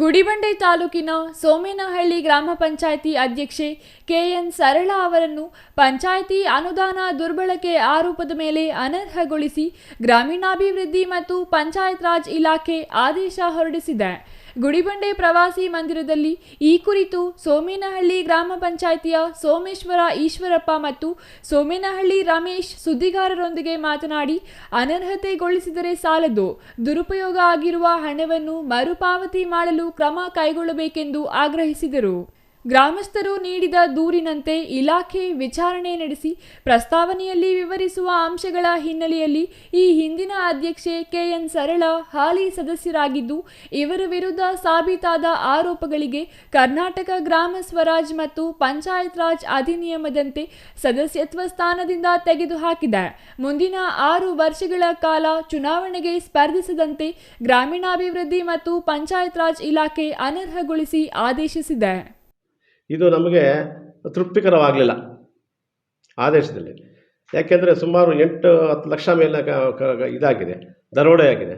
ಗುಡಿಬಂಡೆ ತಾಲೂಕಿನ ಸೋಮೇನಹಳ್ಳಿ ಗ್ರಾಮ ಪಂಚಾಯಿತಿ ಅಧ್ಯಕ್ಷೆ ಕೆಎನ್ ಸರಳ ಅವರನ್ನು ಪಂಚಾಯಿತಿ ಅನುದಾನ ದುರ್ಬಳಕೆ ಆರೋಪದ ಮೇಲೆ ಅನರ್ಹಗೊಳಿಸಿ ಗ್ರಾಮೀಣಾಭಿವೃದ್ಧಿ ಮತ್ತು ಪಂಚಾಯತ್ ರಾಜ್ ಇಲಾಖೆ ಆದೇಶ ಹೊರಡಿಸಿದೆ. ಗುಡಿಬಂಡೆ ಪ್ರವಾಸಿ ಮಂದಿರದಲ್ಲಿ ಈ ಕುರಿತು ಸೋಮೇನಹಳ್ಳಿ ಗ್ರಾಮ ಪಂಚಾಯಿತಿಯ ಸೋಮೇಶ್ವರ ಈಶ್ವರಪ್ಪ ಮತ್ತು ಸೋಮೇನಹಳ್ಳಿ ರಮೇಶ್ ಸುದ್ದಿಗಾರರೊಂದಿಗೆ ಮಾತನಾಡಿ, ಅನರ್ಹತೆಗೊಳಿಸಿದರೆ ಸಾಲದು, ದುರುಪಯೋಗ ಆಗಿರುವ ಹಣವನ್ನು ಮರುಪಾವತಿ ಮಾಡಲು ಕ್ರಮ ಕೈಗೊಳ್ಳಬೇಕೆಂದು ಆಗ್ರಹಿಸಿದರು. ಗ್ರಾಮಸ್ಥರು ನೀಡಿದ ದೂರಿನಂತೆ ಇಲಾಖೆ ವಿಚಾರಣೆ ನಡೆಸಿ ಪ್ರಸ್ತಾವನೆಯಲ್ಲಿ ವಿವರಿಸುವ ಅಂಶಗಳ ಹಿನ್ನೆಲೆಯಲ್ಲಿ ಈ ಹಿಂದಿನ ಅಧ್ಯಕ್ಷೆ ಕೆಎನ್ ಸರಳ ಹಾಲಿ ಸದಸ್ಯರಾಗಿದ್ದು, ಇವರ ವಿರುದ್ಧ ಸಾಬೀತಾದ ಆರೋಪಗಳಿಗೆ ಕರ್ನಾಟಕ ಗ್ರಾಮ ಸ್ವರಾಜ್ ಮತ್ತು ಪಂಚಾಯತ್ ರಾಜ್ ಅಧಿನಿಯಮದಂತೆ ಸದಸ್ಯತ್ವ ಸ್ಥಾನದಿಂದ ತೆಗೆದುಹಾಕಿದೆ. ಮುಂದಿನ ಆರು ವರ್ಷಗಳ ಕಾಲ ಚುನಾವಣೆಗೆ ಸ್ಪರ್ಧಿಸದಂತೆ ಗ್ರಾಮೀಣಾಭಿವೃದ್ಧಿ ಮತ್ತು ಪಂಚಾಯತ್ ರಾಜ್ ಇಲಾಖೆ ಅನರ್ಹಗೊಳಿಸಿ ಆದೇಶಿಸಿದೆ. ಇದು ನಮಗೆ ತೃಪ್ತಿಕರವಾಗಲಿಲ್ಲ ಆದೇಶದಲ್ಲಿ ಯಾಕೆಂದರೆ ಸುಮಾರು ಎಂಟು, ಹತ್ತು ಲಕ್ಷ ಮೇಲೆ ಇದಾಗಿದೆ ದರೋಡೆಯಾಗಿದೆ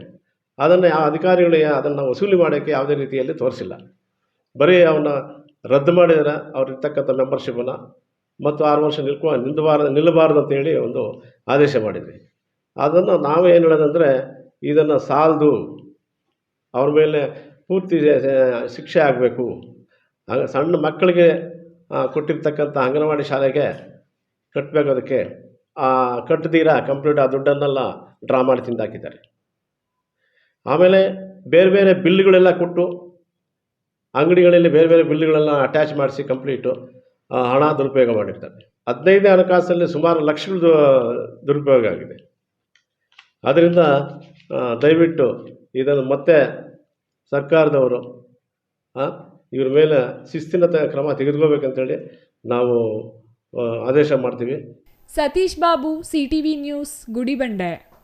ಅದನ್ನು ಯಾವ ಅಧಿಕಾರಿಗಳು ಅದನ್ನು ವಸೂಲಿ ಮಾಡೋಕ್ಕೆ ಯಾವುದೇ ರೀತಿಯಲ್ಲಿ ತೋರಿಸಿಲ್ಲ. ಬರೀ ಅವನ್ನ ರದ್ದು ಮಾಡಿದರೆ ಅವ್ರಿರ್ತಕ್ಕಂಥ ಮೆಂಬರ್ಶಿಪ್ಪನ್ನು ಮತ್ತು ಆರು ವರ್ಷ ನಿಲ್ಕೊ ನಿಲ್ಲಬಾರ್ದು ನಿಲ್ಲಬಾರ್ದು ಅಂತೇಳಿ ಒಂದು ಆದೇಶ ಮಾಡಿದ್ವಿ. ಅದನ್ನು ನಾವು ಏನು ಹೇಳೋದಂದರೆ, ಇದನ್ನು ಸಾಲದು, ಅವ್ರ ಮೇಲೆ ಪೂರ್ತಿ ಶಿಕ್ಷೆ ಆಗಬೇಕು. ಆಗ ಸಣ್ಣ ಮಕ್ಕಳಿಗೆ ಕೊಟ್ಟಿರ್ತಕ್ಕಂಥ ಅಂಗನವಾಡಿ ಶಾಲೆಗೆ ಕಟ್ಟಬೇಕು ಅದಕ್ಕೆ. ಆ, ಕಟ್ಟದಿರ ಕಂಪ್ಲೀಟ್ ಆ ದುಡ್ಡನ್ನೆಲ್ಲ ಡ್ರಾ ಮಾಡಿ ತಿಂದಾಕಿದ್ದಾರೆ. ಆಮೇಲೆ ಬೇರೆ ಬೇರೆ ಬಿಲ್ಗಳೆಲ್ಲ ಕೊಟ್ಟು ಅಂಗಡಿಗಳಲ್ಲಿ ಬೇರೆ ಬೇರೆ ಬಿಲ್ಗಳೆಲ್ಲ ಅಟ್ಯಾಚ್ ಮಾಡಿಸಿ ಕಂಪ್ಲೀಟು ಹಣ ದುರುಪಯೋಗ ಮಾಡಿರ್ತಾರೆ. ಹದಿನೈದನೇ ಹಣಕಾಸಲ್ಲಿ ಸುಮಾರು ಲಕ್ಷಗಳು ದುರುಪಯೋಗ ಆಗಿದೆ. ಆದ್ದರಿಂದ ದಯವಿಟ್ಟು ಇದನ್ನು ಮತ್ತೆ ಸರ್ಕಾರದವರು ಇವ್ರ ಮೇಲೆ ಶಿಸ್ತಿನ ಕ್ರಮ ತೆಗೆದುಕೋಬೇಕಂತೇಳಿ ನಾವು ಆದೇಶ ಮಾಡ್ತೀವಿ. Satish Babu CTV news Gudibande.